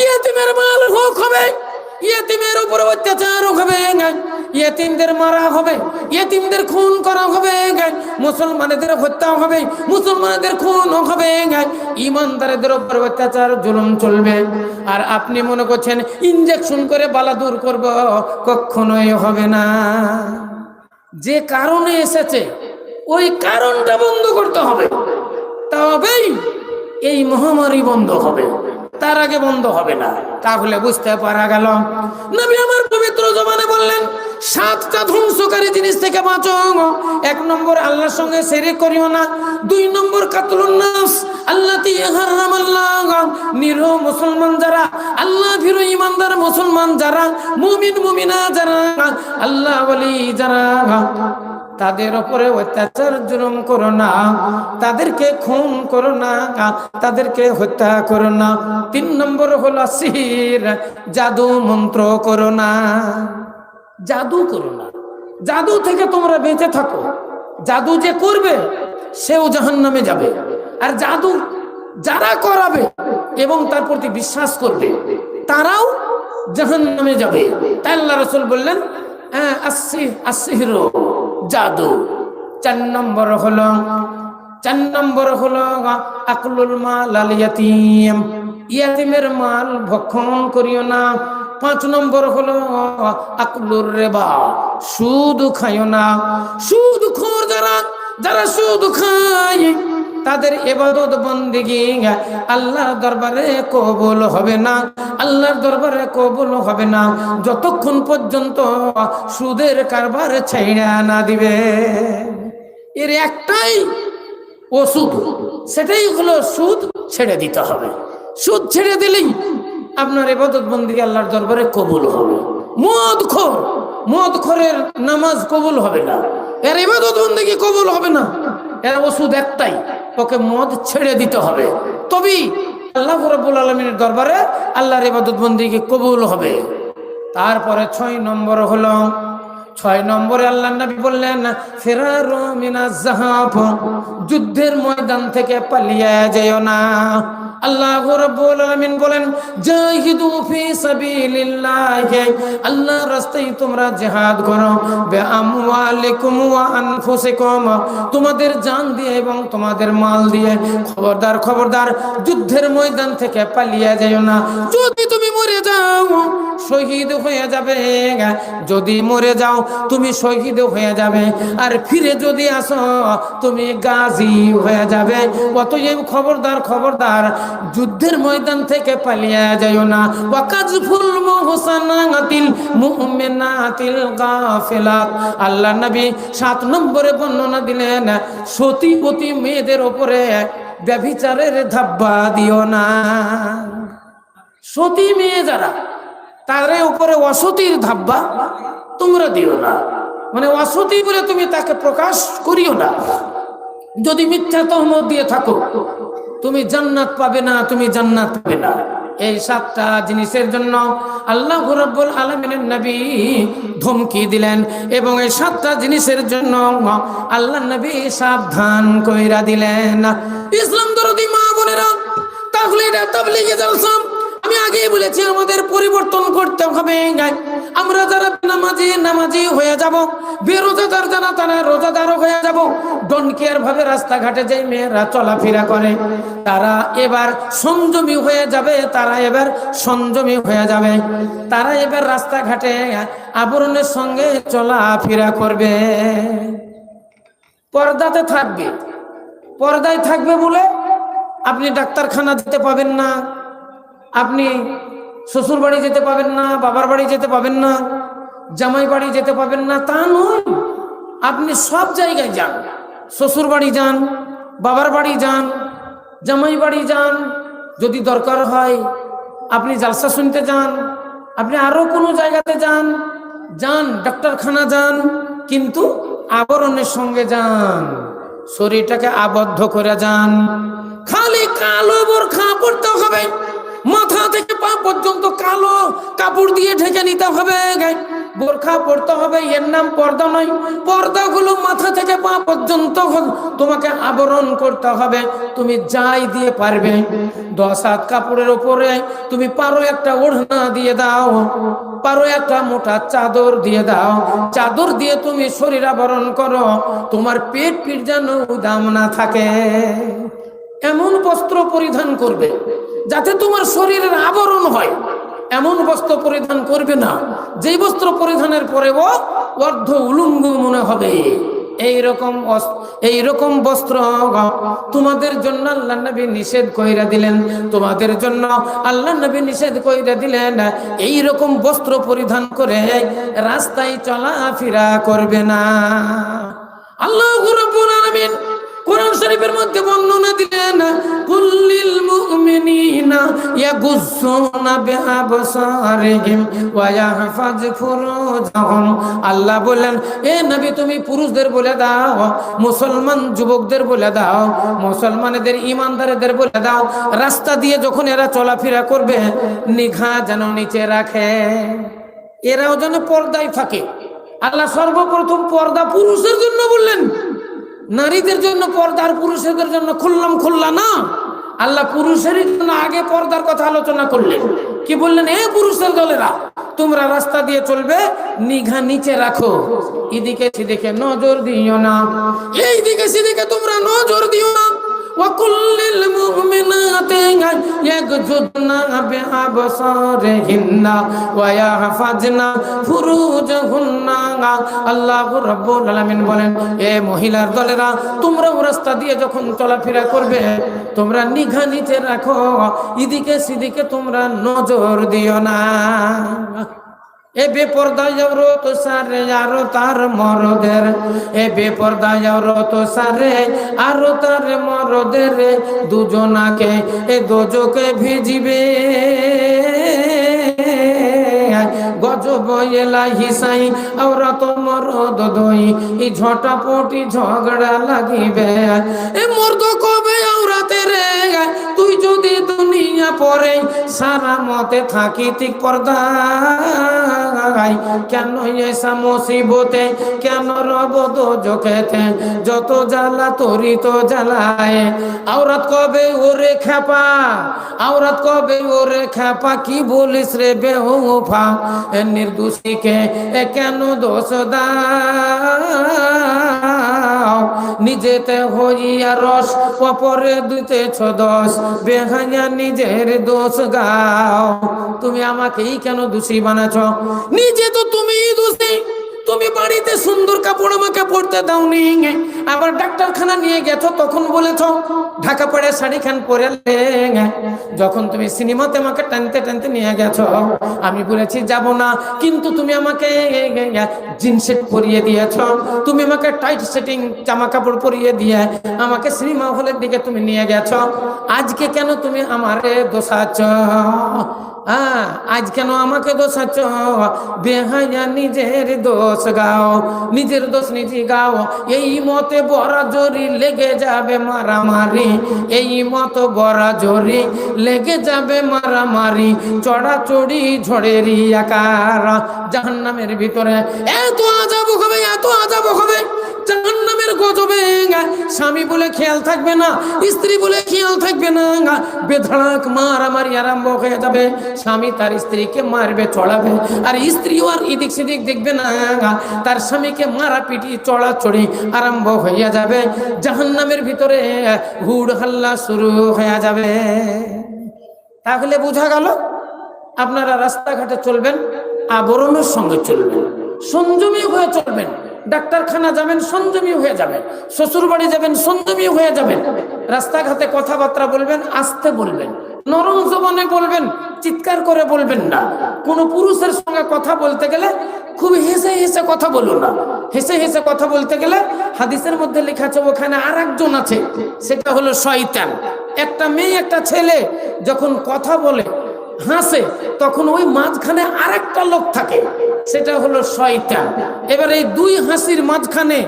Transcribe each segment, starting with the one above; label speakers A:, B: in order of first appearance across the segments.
A: ইয়েতিমের মাল হোক হবে, ইয়েতিমের উপর অত্যাচার হবে, ইয়েতিমদের মারা হবে, ইয়েতিমদের খুন করা হবে, মুসলমানদের হত্যা হবে, মুসলমানদের খুন হবে, ইমানদারদের উপর অত্যাচার, জুলুম চলবে। আর আপনি মনে করছেন ইঞ্জেকশন করে বালা দূর করব, কখনোই হবে না। যে কারণে এসেছে, ওই কারণটা বন্ধ করতে হবে। তবেই এই মহামারী বন্ধ হবে। তার আগে বন্ধ হবে না। তাহলে বুঝতে পারা গেল। নবী আমার পবিত্র জমানে বললেন, সাতটা ধ্বংসকারী জিনিস থেকে বাঁচো এক নম্বর আল্লাহর সঙ্গে সেরে করিও না। দুই নম্বর কাতলুন নাস আল্লাহ নিরহ মুসলমান যারা, আল্লাহ ভীরু ইমানদার মুসলমান যারা, মুমিন, মুমিনা যারা, আল্লাহ বলি যারা তাদের ওপরে অত্যাচার জুলুম করো না, তাদেরকে খুন করো না, তাদেরকে হত্যা করো না। তিন নম্বর হলো সিহির, জাদু মন্ত্র করো না। জাদু করো না। জাদু থেকে তোমরা বেঁচে থাকো। জাদু যে করবে, সেও জাহান নামে যাবে। আর জাদু যারা করাবে এবং তার প্রতি বিশ্বাস করবে, তারাও জাহান নামে যাবে। তাই আল্লাহ রসুল বললেন হ্যাঁ আসি আসিহির জাদু। চার নম্বর হলো, চার নম্বর হলো আকলুল মাল আল ইয়াতিম। ইয়াতিমের মাল ভক্ষণ করিও না। পাঁচ নম্বর হলো আকলুর রেবা, সুদ খাইও না। সুদ খোর যারা যারা সুদ খায় তাদের এবাদত বন্দিগি আল্লাহর দরবারে কবুল হবে না। আল্লাহর দরবারে কবুল হবে না। যতক্ষণ পর্যন্ত সুদের কারবার ছাইড়া না দিবে। এর একটাই ওষুধ, সেটাই হলো সুদ ছেড়ে দিতে হবে। সুদ ছেড়ে দিলেই আপনার এবাদত বন্দি আল্লাহর দরবারে কবুল হবে। মদ খোর, মদ খোরের নামাজ কবুল হবে না। এর এবাদত বন্দি কবুল হবে না। এর ওষুধ একটাই। ওকে মদ ছেড়ে দিতে হবে। তবেই আল্লাহ রব্বুল আলমিনের দরবারে আল্লাহর ইবাদতবন্দিকে কবুল হবে। তারপরে ছয় নম্বর হলো ছয় নম্বরে আল্লাহ নবী বললেন, ফেরার জাহাফ যুদ্ধের ময়দান থেকে পালিয়ে যেও না। আল্লাহ বলেন আল্লাহ রাস্তায় তোমরা করো ওয়া তোমাদের জান দিয়ে এবং তোমাদের মাল দিয়ে। খবরদার খবরদার, যুদ্ধের ময়দান থেকে পালিয়ে যাও না। যদি তুমি মরে যাও, শহীদ হয়ে যাবে। যদি মরে যাও তুমি শহীদ হয়ে যাবে। আর ফিরে যদি আসো, তুমি গাজী হয়ে যাবে। অতএব খবরদার খবরদার, যুদ্ধের ময়দান থেকে পালিয়ে যাইও না। ওয়াকাজ ফুল মুহসানাতিল মুমিনাতিল গাফিলাত। আল্লাহ নবী সাত নম্বরে বর্ণনা দিলেন সতীপতি মেয়েদের উপরে ব্যভিচারের ধাব্বা দিও না। সতী মেয়ে যারা তার উপরে অসতির ধাব্বা তোমরা দিও না। মানে অসতি বলে তুমি তাকে প্রকাশ করিও না। যদি মিথ্যা তহমত দিয়ে থাকো, তুমি জান্নাত পাবে না, তুমি জান্নাত পাবে না। এই সাতটা জিনিসের জন্য আল্লাহ রব্বুল আলমিনের নবী ধমকি দিলেন এবং এই সাতটা জিনিসের জন্য আল্লাহ নবী সাবধান কইরা দিলেন। ইসলাম দরদি মা বোনেরা, তাহলে এটা তাবলিগে আমি আগেই বলেছি, আমাদের পরিবর্তন করতে হবে আমরা যারা নামাজি নামাজি হয়ে যাব বেরোজাদার যারা, তারা রোজাদার হয়ে যাব। ডনকেয়ার ভাবে রাস্তাঘাটে যে মেয়েরা চলাফেরা করে, তারা এবার সংযমী হয়ে যাবে, তারা এবার সংযমী হয়ে যাবে। তারা এবার রাস্তাঘাটে আবরণের সঙ্গে চলাফেরা করবে। পর্দাতে থাকবে। পর্দায় থাকবে বলে আপনি ডাক্তারখানা যেতে পাবেন না। আপনি শ্বশুর বাড়ি যেতে পাবেন না, বাবার বাড়ি যেতে পাবেন না, জামাই বাড়ি যেতে পাবেন না, তা নয়। আপনি সব জায়গায় যান। শ্বশুর বাড়ি যান, বাবার বাড়ি যান, জামাই বাড়ি যান, যদি দরকার হয়। আপনি জালসা শুনতে যান, আপনি আরও কোনো জায়গাতে যান যান, ডাক্তারখানা যান, কিন্তু আবরণের সঙ্গে যান। শরীরটাকে আবদ্ধ করে যান। খালি কালো বোরখা পড়তে হবে। মাথা থেকে পা পর্যন্ত কালো কাপড় দিয়ে ঢেকে নিতে হবে। বোরখা পড়তে হবে, এর নাম পর্দা নয়। পর্দাগুলো মাথা থেকে পা পর্যন্ত তোমাকে আবরণ করতে হবে। তুমি যাই দিয়ে পারবে। দশ হাত কাপড়ের ওপরে তুমি পারো একটা ওড়না দিয়ে দাও, পারো একটা মোটা চাদর দিয়ে দাও। চাদর দিয়ে তুমি শরীর আবরণ করো, তোমার পেট পিট যেন দাম না থাকে। এমন বস্ত্র পরিধান করবে। যাতে তোমার শরীরের আবরণ হয়। এমন বস্ত্র পরিধান করবে না। যেই বস্ত্র পরিধানের পরেও অর্ধ উলুঙ্গ মনে হবে। এইরকম এইরকম বস্ত্র তোমাদের জন্য আল্লাহ নবী নিষেধ কইরা দিলেন। তোমাদের জন্য আল্লাহ নবী নিষেধ কইরা দিলেন এই রকম বস্ত্র পরিধান করে রাস্তায় চলাফেরা করবে না। আল্লাহ কোরআন শরীফের মধ্যে বর্ণনা ইয়াগুসুনা বিআবসারিহিম ওয়া ইয়াহফাজ ফুরুজাহুম আল্লাহ বলেন এ নবী, তুমি পুরুষদের বলে দাও, মুসলমান যুবকদের বলে দাও, মুসলমানদের ইমানদারদের বলে দাও, রাস্তা দিয়ে যখন এরা চলাফেরা করবে, নিঘা যেন নিচে রাখে। এরাও যেন পর্দায় থাকে। আল্লাহ সর্বপ্রথম পর্দা পুরুষের জন্য বললেন। নারীদের জন্য পর্দা আর পুরুষদের জন্য খুললাম খুললা না। আল্লাহ পুরুষেরই জন্য আগে পর্দার কথা আলোচনা করলেন। কি বললেন, এ পুরুষের দলেরা, তোমরা রাস্তা দিয়ে চলবে, নিঘা নিচে রাখো। এদিকে সেদিকে নজর দিও না। এইদিকে সেদিকে তোমরা নজর দিও না। وكل المؤمنات يغضضن بأبصارهن ويحفظن فروجهن আল্লাহ রাব্বুল আলামিন বলেন এ মহিলার দলেরা তোমরা রাস্তা দিয়ে যখন চলাফেরা করবে তোমরা নিঘা নিচে রাখো এদিকে সেদিকে তোমরা নজর দিও না এ বেপর্দায় যাও তো সারে, আরও তার মরদের। এ বেপর্দায় যাও তো সারে, আরও তার মরদের। দুজনাকে, এ দোজকে ভিজিবে। ঝটাপটি ঝগড়া লাগিবে। এ মর্দ কবে আওরাতে রে তুই যদি দুনিয়া পরে সারা মতে থাকি ঠিক পর্দা কেন এসা মুসিবতে, কেন রব জোকেতে যত জ্বালা তোরি তো জ্বালায়। আওরাত কবে ওরে খেপা আওরাত কবে ওরে খেপা কি বলিস রে বেহুফা? এ নির্দোষীকে এ কেন দোষ দাও, নিজেতে হইয়া রস, অপরে দিতেছ দোষ বেহাইয়া নিজের দোষ গাও। তুমি আমাকেই কেন দোষী বানাছ নিজে তো তুমিই দোষী। তুমি বাড়িতে সুন্দর কাপড় আমাকে পরতে দাওনি। আবার ডাক্তারখানা নিয়ে গেছো, তখন বলেছ, ঢাকা পড়ে শাড়ি খান পরে যখন তুমি সিনেমাতে আমাকে টানতে টানতে নিয়ে গেছো, আমি বলেছি, যাব না, কিন্তু তুমি আমাকে জিন্স সেট পরিয়ে দিয়েছ। তুমি আমাকে টাইট সেটিং, জামা কাপড় পরিয়ে দিয়ে আমাকে সিনেমা হলের দিকে তুমি নিয়ে গেছো। আজকে কেন তুমি আমারে দোষাচ্ছ? হ্যাঁ আজ কেন আমাকে দোষাচ্ছ? বেহাইয়া নিজের দোষ। গাও, নিজের দোষ নিজে গাও। এই মতে বড় জোরি লেগে যাবে মারামারি। এই মত বড় জোরি লেগে যাবে মারামারি। চড়া চড়ি ঝড়েরই আকার। জাহান্নামের ভিতরে এত আজাব হবে, এত আজাব হবে। জাহান্নামের গজবে স্বামী বলে খেয়াল থাকবে না, স্ত্রী বলে খেয়াল থাকবে না বেধড়াক মারামারি আরম্ভ হয়ে যাবে, স্বামী তার স্ত্রীকে মারবে, চড়াবে। আর স্ত্রীও আর এদিক সেদিক দেখবে না তার স্বামীকে মারা পিটি চড়াচড়ি আরম্ভ হইয়া যাবে। জাহান্নামের ভিতরে হুড় হাল্লা শুরু হয়ে যাবে। তাহলে বোঝা গেল, আপনারা রাস্তাঘাটে চলবেন, আবরণের সঙ্গে চলবেন, সংযমী হয়ে চলবেন। ডাক্তারখানা যাবেন সংযমী হয়ে যাবেন শ্বশুর বাড়ি যাবেন সংযমী হয়ে যাবেন। রাস্তাঘাটে কথাবার্তা বলবেন, আস্তে বলবেন, নরম জবানে বলবেন, চিৎকার করে বলবেন না। কোনো পুরুষের সঙ্গে কথা বলতে গেলে খুব হেসে হেসে কথা বলো না। হেসে হেসে কথা বলতে গেলে হাদিসের মধ্যে লেখা আছে, ওখানে আর একজন আছে, সেটা হলো শয়তান। একটা মেয়ে, একটা ছেলে যখন কথা বলে হাসে, তখন ওই মাঝখানে আরেকটা লোক থাকে, সেটা হলো শয়তান। এবার এই দুই হাসির মাঝখানে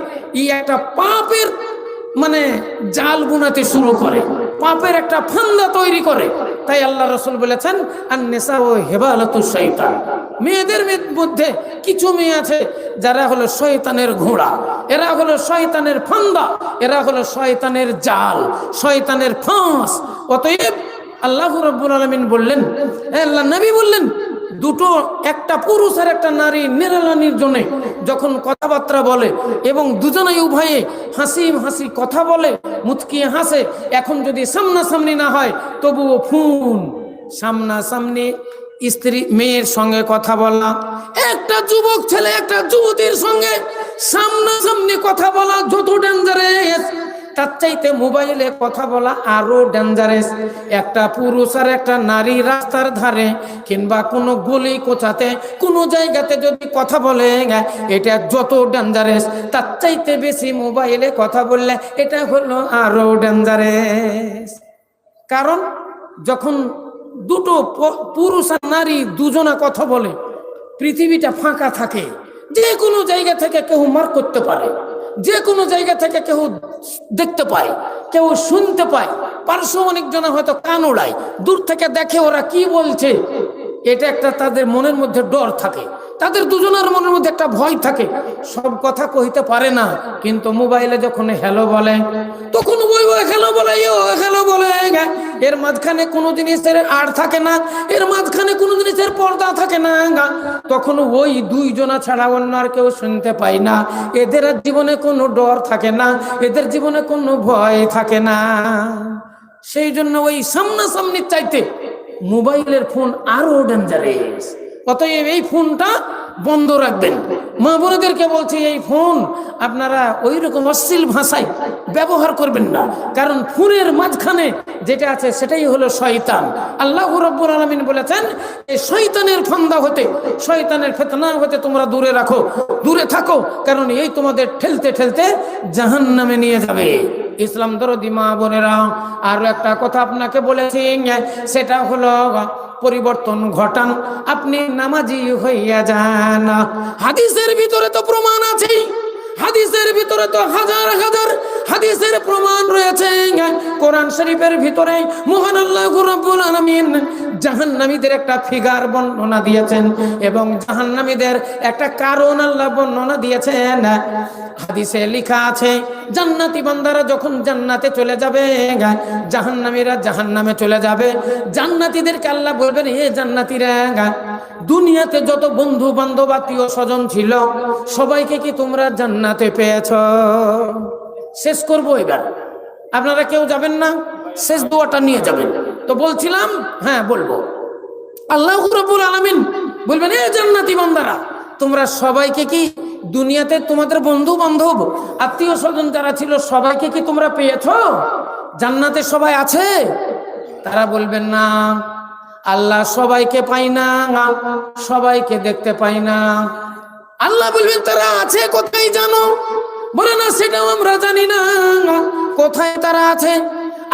A: ই একটা পাপের মানে জাল বুনাতে শুরু করে, পাপের একটা ফান্দা তৈরি করে। তাই আল্লাহ রসুল বলেছেন আর নেশা ও হেবালতু শৈতান মেয়েদের মধ্যে কিছু মেয়ে আছে, যারা হলো শয়তানের ঘোড়া, এরা হলো শয়তানের ফান্দা, এরা হলো শয়তানের জাল, শয়তানের ফাঁস। অতএব আল্লাহ রব্বুল আলমিন বললেন আল্লাহ নবী বললেন, দুটো, একটা পুরুষ আর একটা নারী নিরালানির জন্য যখন কথাবার্তা বলে এবং দুজনেই উভয়ে হাসি হাসি কথা বলে, মুচকিয়ে হাসে, এখন যদি সামনাসামনি না হয়, তবুও ফোন। সামনাসামনি স্ত্রী, মেয়ের সঙ্গে কথা বলা, একটা যুবক ছেলে, একটা যুবতীর সঙ্গে সামনাসামনি কথা বলা যত ডেঞ্জারেস তার চাইতে মোবাইলে কথা বলা আরও ডেঞ্জারেস একটা পুরুষ আর একটা নারী রাস্তার ধারে কিংবা কোনো গলি কোচাতে, কোনো জায়গাতে যদি কথা বলে এটা যত ডেঞ্জারেস তার চাইতে বেশি মোবাইলে কথা বললে এটা হলো আরও ডেঞ্জারেস কারণ যখন দুটো পুরুষ আর নারী দুজনা কথা বলে, পৃথিবীটা ফাঁকা থাকে। যে কোনো জায়গা থেকে কেউ মার করতে পারে। যে কোনো জায়গা থেকে কেউ দেখতে পায়, কেউ শুনতে পায়। পার্শ্ব অনেকজনে হয়তো কান ওড়ায় দূর থেকে দেখে ওরা কি বলছে, এটা একটা তাদের মনের মধ্যে ডর থাকে। তাদের দুজনের মনের মধ্যে একটা ভয় থাকে। সব কথা কইতে পারে না, কিন্তু মোবাইলে যখন হ্যালো বলে, তখন ওই ওই হ্যালো বলে ও হ্যালো বলে। এর মাঝখানে কোনো জিনিসের আর থাকে না, এর মাঝখানে কোনো জিনিসের পর্দা থাকে না। তখন ওই দুইজনা ছাড়া অন্য আর কেউ শুনতে পায় না। এদের জীবনে কোনো ডর থাকে না, এদের জীবনে কোনো ভয় থাকে না। সেই জন্য ওই সামনাসামনির চাইতে মোবাইলের ফোন আরও ডেঞ্জারেস অতএব এই ফোনটা বন্ধ রাখবেন। মা বোনদেরকে বলছি, এই ফোন আপনারা ওই রকম অশ্লীল ভাষায় ব্যবহার করবেন না। কারণ ফোনের মাঝখানে যেটা আছে সেটাই হলো শয়তান। আল্লাহ রব্বুর আলমিন বলেছেন এই শয়তানের ফন্দা হতে, শয়তানের ফেতনা হতে তোমরা দূরে রাখো। দূরে থাকো, কারণ এই তোমাদের ঠেলতে ঠেলতে জাহান নামে নিয়ে যাবে। ইসলাম দরদি মা বোনেরা, আরও একটা কথা আপনাকে বলেছি, সেটা হলো পরিবর্তন ঘটান, আপনি নামাজি হইয়া যান। হাদিসের ভিতরে তো প্রমাণ আছেই। হাদিসের ভিতরে তো হাজার হাজার হাদিসের প্রমাণ রয়েছে। কোরআন শরীফের ভিতরে মহান আল্লাহ রাব্বুল আলামিন জাহান্নামীদের একটা ফিগার বর্ণনা দিয়েছেন এবং জাহান্নামীদের একটা কারণ আল্লাহ বর্ণনা দিয়েছেন। হাদিসে লেখা আছে, জান্নাতি বান্দারা যখন জান্নাতে চলে যাবে, জাহান্নামীরা জাহান্নামে চলে যাবে। জান্নাতীদেরকে আল্লাহ বলবেন হে জান্নাতীরা, দুনিয়াতে যত বন্ধু বান্ধব আত্মীয় স্বজন ছিল, সবাইকে কি তোমরা জান্নাতে পেয়েছ? শেষ করব এবার। আপনারা কেউ যাবেন না, শেষ দোয়াটা নিয়ে যাবেন। তো বলছিলাম হ্যাঁ বলব। আল্লাহ রব্বুল আলামিন বলবেন, এ জান্নাতি বান্দারা, তোমরা সবাইকে কি দুনিয়াতে তোমাদের বন্ধু বান্ধব আত্মীয় স্বজন যারা ছিল, সবাইকে কি তোমরা পেয়েছ? জান্নাতে সবাই আছে? তারা বলবেন, না, আল্লাহ সবাইকে পাই না, সবাইকে দেখতে পাই না। আল্লাহ বলবেন, তারা আছে, কোথায় জানো? বলে না, সেটাও আমরা জানি না। কোথায় তারা আছে?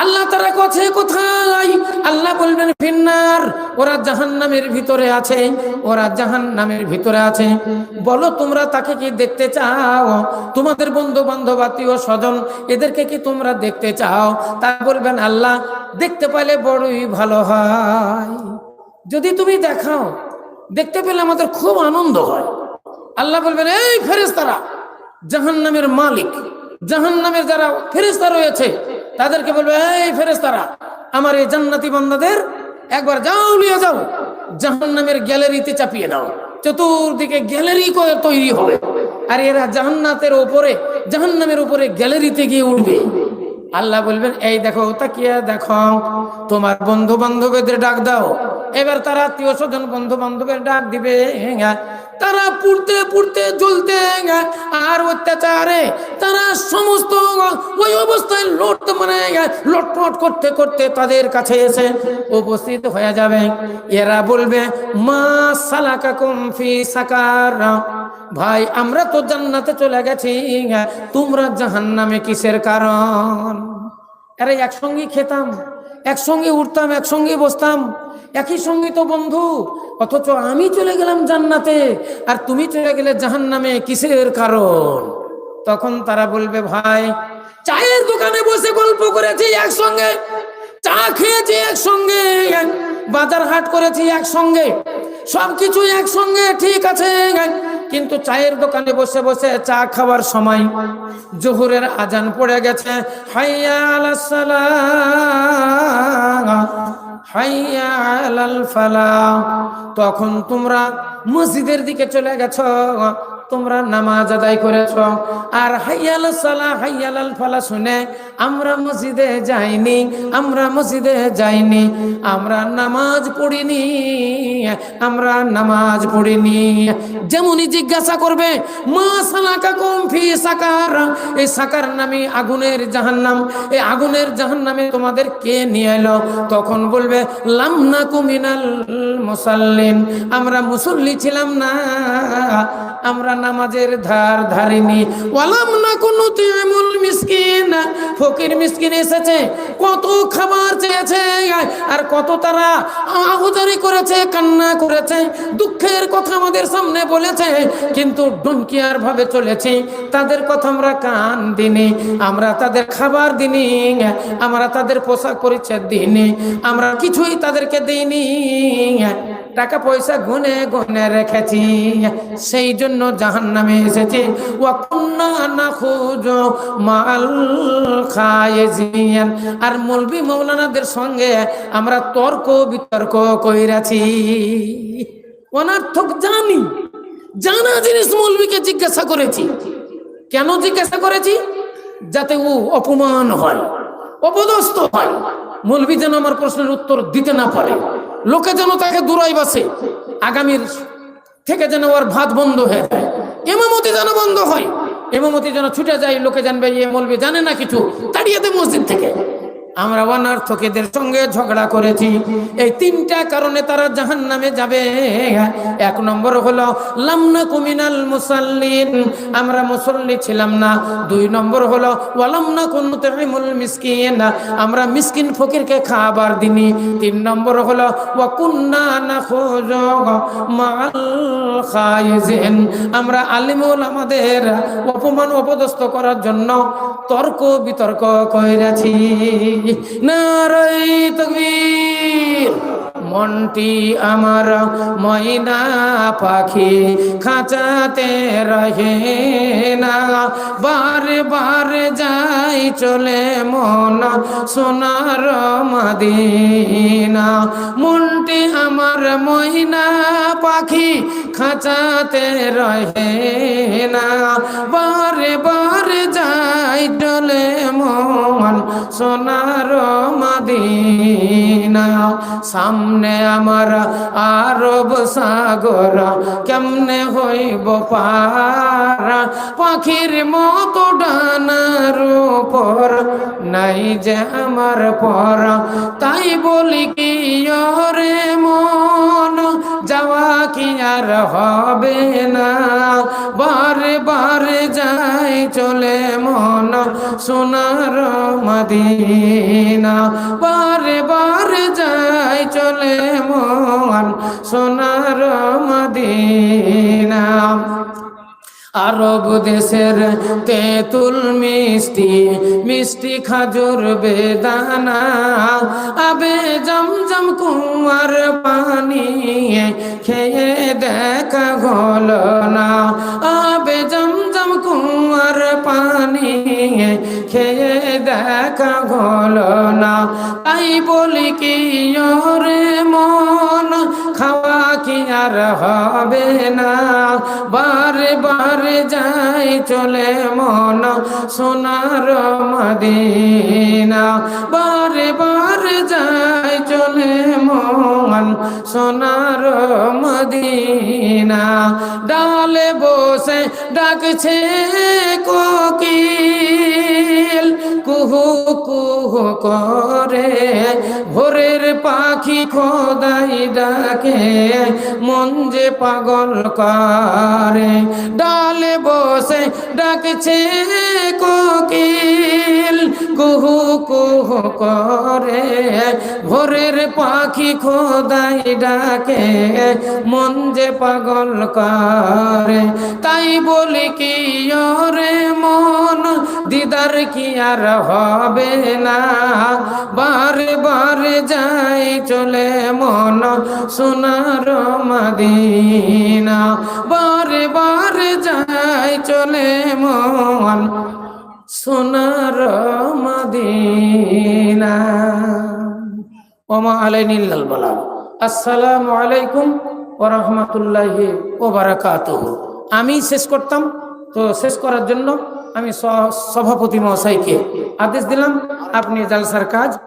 A: আল্লাহ তারা কাছে কোথায়? আল্লাহ বলবেন, ফিন্নার, ওরা জাহান্নামের ভিতরে আছে। ওরা জাহান্নামের ভিতরে আছে। বলো, তোমরা তাকে কি দেখতে চাও? তোমাদের বন্ধু বান্ধব আত্মীয় স্বজন, এদেরকে কি তোমরা দেখতে চাও? তা বলবেন, আল্লাহ, দেখতে পাইলে বড়ই ভালো হয়। যদি তুমি দেখাও, দেখতে পেলে আমাদের খুব আনন্দ হয়। আল্লাহ বলবেন, এই ফেরেস্তারা জাহান্নামের মালিক, জাহান্নামের যারা ফেরেস্তা রয়েছে, তাদেরকে বলবে, এই ফেরেস্তারা আমার এই জান্নাতি বান্দাদের একবার যাও, নিয়ে যাও। জাহান্নামের গ্যালারিতে চাপিয়ে দাও। চতুর্দিকে গ্যালারি তৈরি হবে। আর এরা জাহান্নাতের উপরে জাহান্নামের উপরে গ্যালারিতে গিয়ে উঠবে। আল্লাহ বলবেন, এই দেখো, তাকিয়ে দেখো। তোমার বন্ধু বান্ধবদের ডাক দাও। এবার তারা আত্মীয় স্বজন বন্ধু বান্ধবের ডাক দিবে হ্যাঁ। তারা পুড়তে পুড়তে জ্বলতে আর অত্যাচারে তারা সমস্ত ওই অবস্থায় লোট মানে লটপট করতে করতে তাদের কাছে এসে উপস্থিত হয়ে যাবে। এরা বলবে, মা সালাকা কুমফি সাকার। ভাই, আমরা তো জান্নাতে চলে গেছি তোমরা জাহান্নামে কিসের কারণ? আরে, একসঙ্গে খেতাম, একসঙ্গে উঠতাম, একসঙ্গে বসতাম একই সঙ্গে তো বন্ধু, অথচ আমি চলে গেলাম জান্নাতে, আর তুমি চলে গেলে জাহান্নামে কিসের কারণ? তখন তারা বলবে, ভাই, চায়ের দোকানে বসে গল্প করেছি একসঙ্গে, চা খেয়েছি একসঙ্গে, বাজার হাট করেছি একসঙ্গে, সবকিছু একসঙ্গে, ঠিক আছে। কিন্তু চায়ের দোকানে বসে বসে চা খাওয়ার সময় জোহরের আজান পড়ে গেছে, হাইয়া আলাস সালাহ ফালা তখন তোমরা মসজিদের দিকে চলে গেছ। তোমরা নামাজ আদায় করেছ। আর হাইয়াল সালা হাইয়াল ফালা শুনে, আমরা মসজিদে যাইনি, আমরা মসজিদে যাইনি, আমরা নামাজ পড়িনি, আমরা নামাজ পড়িনি। যেমনই জিজ্ঞাসা করবে, মা সালাকা কম ফি সাকার? এই সাকার নামে আগুনের জাহান্নাম। এই আগুনের জাহান্নামে তোমাদের কে নিয়ে এলো? তখন বলবে লামনা কুমিনাল মুসাল্লিন। আমরা মুসল্লি ছিলাম না, আমরা নামাজের ধার ধারিনি। ওয়ালাম না কোন তুমুল মিসকিন। ফকির মিসকিন এসেছে, কত খাবার চেয়েছে, আর কত তারা আহুদারি করেছে, কান্না করেছে, দুঃখের কথা আমাদের সামনে বলেছে, কিন্তু ডুমকিয়ার ভাবে চলেছি। তাদের কথা আমরা কান দিনি আমরা তাদের খাবার দিনি আমরা তাদের পোশাক পরিচ্ছদ দিইনি, আমরা কিছুই তাদেরকে দিইনি। টাকা পয়সা গুনে গুনে রেখেছি, সেই জন্য জাহান নামে এসেছে আর মৌলবি মৌলানাদের সঙ্গে আমরা তর্ক বিতর্ক কইরাছি। অনার্থক জানি, জানা জিনিস মৌলবীকে জিজ্ঞাসা করেছি। কেন জিজ্ঞাসা করেছি? যাতে ও অপমান হয়, অপদস্থ হয়। মৌলবী যেন আমার প্রশ্নের উত্তর দিতে না পারে। লোকে যেন তাকে দূরাই বাসে। আগামীর থেকে যেন ওর ভাত বন্ধ হয়ে যায়। এমামতি যেন বন্ধ হয়। এমামতি যেন ছুটে যায়, লোকে জানবে ইয়ে মলবে জানে না কিছু। তাড়িয়ে দে মসজিদ থেকে। আমরা অনার্থকেদের সঙ্গে ঝগড়া করেছি। এই তিনটা কারণে তারা জাহান নামে যাবে। এক নম্বর হলো লামনা কুমিনাল মুসাল্লিন, আমরা মুসল্লি ছিলাম না। দুই নম্বর হলো ওয়ালামনা কুনুতুল মিসকিন, আমরা মিসকিন ফকিরকে খাবার দিনি তিন নম্বর হলো, ওয়া কুন্না নাখুজু মাল আমরা আলিমুল আমাদের অপমান অপদস্থ করার জন্য তর্ক বিতর্ক কইরাছি। নারাই তকবীর। মনটি আমার ময়না পাখি খাঁচাতে রহে না। বারে বারে যাই চলে মন সোনার মাদিনা। মনটি আমার ময়না পাখি খাঁচাতে রহে না। বারে বারে যাই চলে মন সোনার মদিনা। সামনে আমার আরব সাগর, কেমনে হইব পারা পাখির মতো ডানার উপর, নাই যে আমার পর। তাই বলি কি রে মন? যাওয়া কি আর হবে না। বারে বারে যাই চলে মন সোনার মদিনা। বারে বারে যাই চলে মন সোনার মদিনা। আরব দেশের তেঁতুল মিষ্টি মিষ্টি খাজুর বেদানা। আবে জমজম কুমার পানি খেয়ে দেখা গল না। আবে জমজম কুমার পানি খেয়ে দেখা গল না তাই বলি কি রে মন, খাওয়া কি আর হবে না। বারে বারে যাই চলে মন, সোনার মদিনা। বারে বারে যাই চলে মন, সোনার মদিনা। ডালে বসে ডাকছে কোকিল, কুহু কুহু করে। ভোরের পাখি খোদাই ডাকে, মন যে পাগল করে। ডালে বসে ডাকছে কোকিল। কুহু কুহু করে, ভোরের পাখি খোদাই ডাকে, মন যে পাগল করে। তাই বলি কি, ওরে মন, দিদার কি আর হবে না? বারে বারে যাই চলে মন, সোনার মদিনা। বারে বারে যাই চলে মন সোনার মদিনা। ওমা আলাইনিল বলা আসসালামু আলাইকুম ওয়া রাহমাতুল্লাহি ওয়া বারাকাতুহু আমি শেষ করতাম, তো শেষ করার জন্য আমি সভাপতি মহাশয়কে আদেশ দিলাম, আপনি জালসার কাজ